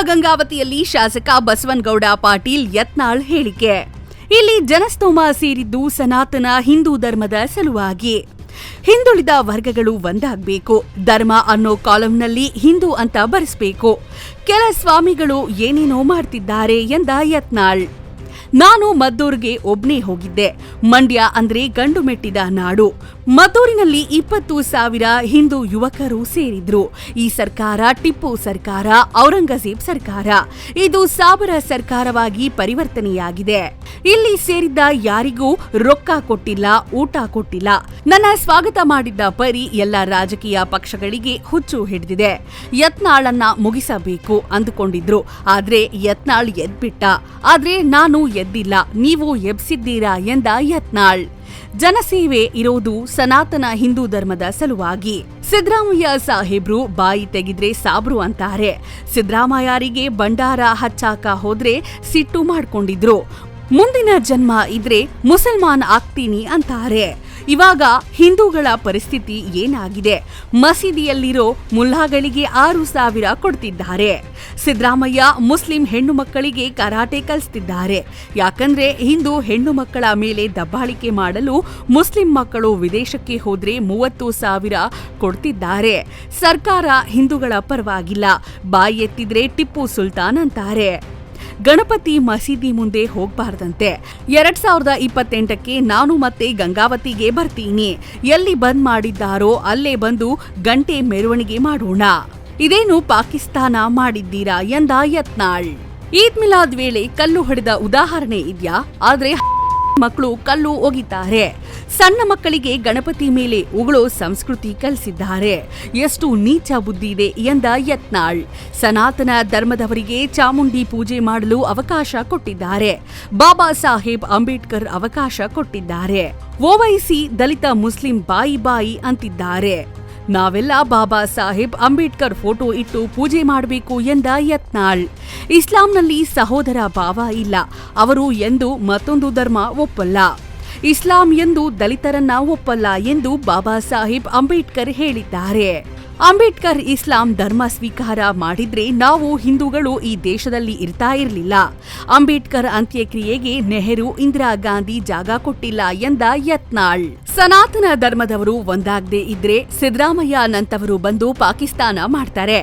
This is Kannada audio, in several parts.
ಗಂಗಾವತಿಯಲ್ಲಿ ಶಾಸಕ ಬಸವನಗೌಡ ಪಾಟೀಲ್ ಯತ್ನಾಳ್ ಹೇಳಿಕೆ. ಇಲ್ಲಿ ಜನಸ್ತೋಮ ಸೇರಿದ್ದು ಸನಾತನ ಹಿಂದೂ ಧರ್ಮದ ಸಲುವಾಗಿ. ಹಿಂದುಳಿದ ವರ್ಗಗಳು ಒಂದಾಗಬೇಕು. ಧರ್ಮ ಅನ್ನೋ ಕಾಲಂನಲ್ಲಿ ಹಿಂದೂ ಅಂತ ಬರೆಸಬೇಕು. ಕೆಲ ಸ್ವಾಮಿಗಳು ಏನೇನೋ ಮಾಡ್ತಿದ್ದಾರೆ ಎಂದ ಯತ್ನಾಳ್. ನಾನು ಮದ್ದೂರ್ಗೆ ಒಬ್ನೇ ಹೋಗಿದ್ದೆ. ಮಂಡ್ಯ ಅಂದ್ರೆ ಗಂಡು ಮೆಟ್ಟಿದ ನಾಡು. ಮದ್ದೂರಿನಲ್ಲಿ ಇಪ್ಪತ್ತು ಸಾವಿರ ಹಿಂದೂ ಯುವಕರು ಸೇರಿದ್ರು. ಈ ಸರ್ಕಾರ ಟಿಪ್ಪು ಸರ್ಕಾರ, ಔರಂಗಜೇಬ್ ಸರ್ಕಾರ. ಇದು ಸಾವಿರ ಸರ್ಕಾರವಾಗಿ ಪರಿವರ್ತನೆಯಾಗಿದೆ. ಇಲ್ಲಿ ಸೇರಿದ್ದ ಯಾರಿಗೂ ರೊಕ್ಕ ಕೊಟ್ಟಿಲ್ಲ, ಊಟ ಕೊಟ್ಟಿಲ್ಲ. ನನ್ನ ಸ್ವಾಗತ ಮಾಡಿದ್ದ ಪರಿ ಎಲ್ಲ ರಾಜಕೀಯ ಪಕ್ಷಗಳಿಗೆ ಹುಚ್ಚು ಹಿಡಿದಿದೆ. ಯತ್ನಾಳನ್ನ ಮುಗಿಸಬೇಕು ಅಂದುಕೊಂಡಿದ್ರು. ಆದ್ರೆ ಯತ್ನಾಳ್ ಎದ್ಬಿಟ್ಟ. ಆದ್ರೆ ನಾನು ಎದ್ದಿಲ್ಲ. ನೀವು ಎಬ್ಸಿದ್ದೀರಾ ಎಂದ ಯತ್ನಾಳ್. ಜನಸೇವೆ ಇರೋದು ಸನಾತನ ಹಿಂದೂ ಧರ್ಮದ ಸಲುವಾಗಿ. ಸಿದ್ದರಾಮಯ್ಯ ಸಾಹೇಬ್ರು ಬಾಯಿ ತೆಗೆದ್ರೆ ಸಾಬ್ರು ಅಂತಾರೆ. ಸಿದ್ದರಾಮಯ್ಯರಿಗೆ ಭಂಡಾರ ಹಚ್ಚಾಕ ಹೋದ್ರೆ ಸಿಟ್ಟು ಮಾಡ್ಕೊಂಡಿದ್ರು. ಮುಂದಿನ ಜನ್ಮ ಇದ್ರೆ ಮುಸಲ್ಮಾನ್ ಆಗ್ತೀನಿ ಅಂತಾರೆ. ಇವಾಗ ಹಿಂದೂಗಳ ಪರಿಸ್ಥಿತಿ ಏನಾಗಿದೆ? ಮಸೀದಿಯಲ್ಲಿರೋ ಮುಲ್ಲಾಗಳಿಗೆ ಆರು ಸಾವಿರ ಕೊಡ್ತಿದ್ದಾರೆ. ಸಿದ್ದರಾಮಯ್ಯ ಮುಸ್ಲಿಂ ಹೆಣ್ಣು ಮಕ್ಕಳಿಗೆ ಕರಾಟೆ ಕಲಿಸ್ತಿದ್ದಾರೆ. ಯಾಕಂದ್ರೆ ಹಿಂದೂ ಹೆಣ್ಣು ಮಕ್ಕಳ ಮೇಲೆ ದಬ್ಬಾಳಿಕೆ ಮಾಡಲು ಮುಸ್ಲಿಂ ಮಕ್ಕಳು ವಿದೇಶಕ್ಕೆ ಹೋದ್ರೆ ಮೂವತ್ತು ಸಾವಿರ ಕೊಡ್ತಿದ್ದಾರೆ. ಸರ್ಕಾರ ಹಿಂದೂಗಳ ಪರವಾಗಿಲ್ಲ. ಬಾಯಿ ಎತ್ತಿದ್ರೆ ಟಿಪ್ಪು ಸುಲ್ತಾನ್ ಅಂತಾರೆ. ಗಣಪತಿ ಮಸೀದಿ ಮುಂದೆ ಹೋಗ್ಬಾರ್ದಂತೆ. ಎರಡ್ ಸಾವಿರದ ಇಪ್ಪತ್ತೆಂಟಕ್ಕೆ ನಾನು ಮತ್ತೆ ಗಂಗಾವತಿಗೆ ಬರ್ತೀನಿ. ಎಲ್ಲಿ ಬಂದ್ ಮಾಡಿದ್ದಾರೋ ಅಲ್ಲೇ ಬಂದು ಗಂಟೆ ಮೆರವಣಿಗೆ ಮಾಡೋಣ. ಇದೇನು ಪಾಕಿಸ್ತಾನ ಮಾಡಿದ್ದೀರಾ ಎಂದ ಯತ್ನಾಳ್. ಈದ್ ಮಿಲಾದ್ ವೇಳೆ ಕಲ್ಲು ಹೊಡೆದ ಉದಾಹರಣೆ ಇದೆಯಾ? ಆದ್ರೆ ಮಕ್ಕಳು ಕಲ್ಲು ಒಗಿತಾರೆ. ಸಣ್ಣ ಮಕ್ಕಳಿಗೆ ಗಣಪತಿ ಮೇಲೆ ಉಗುಳೋ ಸಂಸ್ಕೃತಿ ಕಲಿಸಿದ್ದಾರೆ. ಎಷ್ಟು ನೀಚ ಬುದ್ಧಿ ಇದೆ ಎಂದ ಯತ್ನಾಳ್. ಸನಾತನ ಧರ್ಮದವರಿಗೆ ಚಾಮುಂಡಿ ಪೂಜೆ ಮಾಡಲು ಅವಕಾಶ ಕೊಟ್ಟಿದ್ದಾರೆ. ಬಾಬಾ ಸಾಹೇಬ್ ಅಂಬೇಡ್ಕರ್ ಅವಕಾಶ ಕೊಟ್ಟಿದ್ದಾರೆ. ಓವೈಸಿ ದಲಿತ ಮುಸ್ಲಿಂ ಬಾಯಿ ಬಾಯಿ ಅಂತಿದ್ದಾರೆ. ನಾವೆಲ್ಲ ಬಾಬಾ ಸಾಹೇಬ್ ಅಂಬೇಡ್ಕರ್ ಫೋಟೋ ಇಟ್ಟು ಪೂಜೆ ಮಾಡಬೇಕು ಎಂದ ಯತ್ನಾಳ್. ಇಸ್ಲಾಂನಲ್ಲಿ ಸಹೋದರ ಭಾವ ಇಲ್ಲ. ಅವರು ಎಂದು ಮತ್ತೊಂದು ಧರ್ಮ ಒಪ್ಪಲ್ಲ. ಇಸ್ಲಾಂ ಎಂದು ದಲಿತರನ್ನ ಒಪ್ಪಲ್ಲ ಎಂದು ಬಾಬಾ ಸಾಹೇಬ್ ಅಂಬೇಡ್ಕರ್ ಹೇಳಿದ್ದಾರೆ. ಅಂಬೇಡ್ಕರ್ ಇಸ್ಲಾಂ ಧರ್ಮ ಸ್ವೀಕಾರ ಮಾಡಿದ್ರೆ ನಾವು ಹಿಂದೂಗಳು ಈ ದೇಶದಲ್ಲಿ ಇರ್ತಾ ಇರಲಿಲ್ಲ. ಅಂಬೇಡ್ಕರ್ ಅಂತ್ಯಕ್ರಿಯೆಗೆ ನೆಹರು, ಇಂದಿರಾ ಗಾಂಧಿ ಜಾಗ ಕೊಟ್ಟಿಲ್ಲ ಎಂದ ಯತ್ನಾಳ್. ಸನಾತನ ಧರ್ಮದವರು ಒಂದಾಗದೆ ಇದ್ರೆ ಸಿದ್ದರಾಮಯ್ಯ ನಂತವರು ಬಂದು ಪಾಕಿಸ್ತಾನ ಮಾಡ್ತಾರೆ.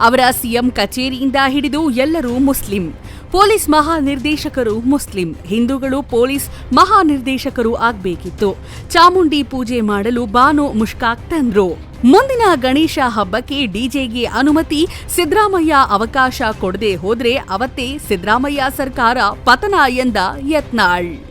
ಅವರ ಸಿಎಂ ಕಚೇರಿಯಿಂದ ಹಿಡಿದು ಎಲ್ಲರೂ ಮುಸ್ಲಿಂ. ಪೊಲೀಸ್ ಮಹಾನಿರ್ದೇಶಕರು ಮುಸ್ಲಿಂ. ಹಿಂದೂಗಳು ಪೊಲೀಸ್ ಮಹಾನಿರ್ದೇಶಕರು ಆಗಬೇಕಿತ್ತು. ಚಾಮುಂಡಿ ಪೂಜೆ ಮಾಡಲು ಬಾನು ಮುಷ್ಕಾಕ್ ತಂದ್ರು. ಮುಂದಿನ ಗಣೇಶ ಹಬ್ಬಕ್ಕೆ ಡಿಜೆಗೆ ಅನುಮತಿ. ಸಿದ್ದರಾಮಯ್ಯ ಅವಕಾಶ ಕೊಡದೆ ಹೋದ್ರೆ ಅವತ್ತೇ ಸಿದ್ದರಾಮಯ್ಯ ಸರ್ಕಾರ ಪತನ ಎಂದ ಯತ್ನಾಳ್.